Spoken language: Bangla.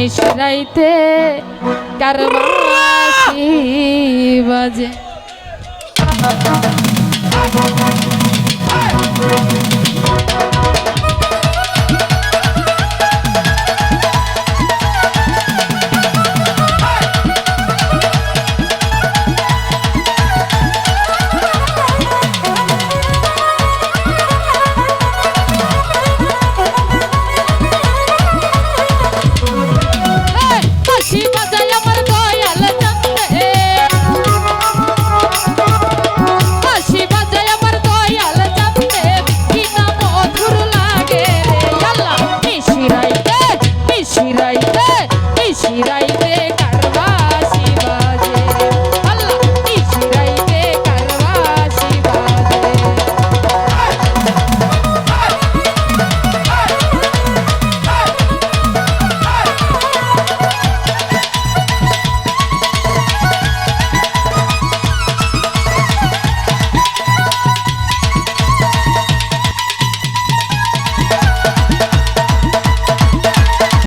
নিশরাইতে কারবাসি বাজে।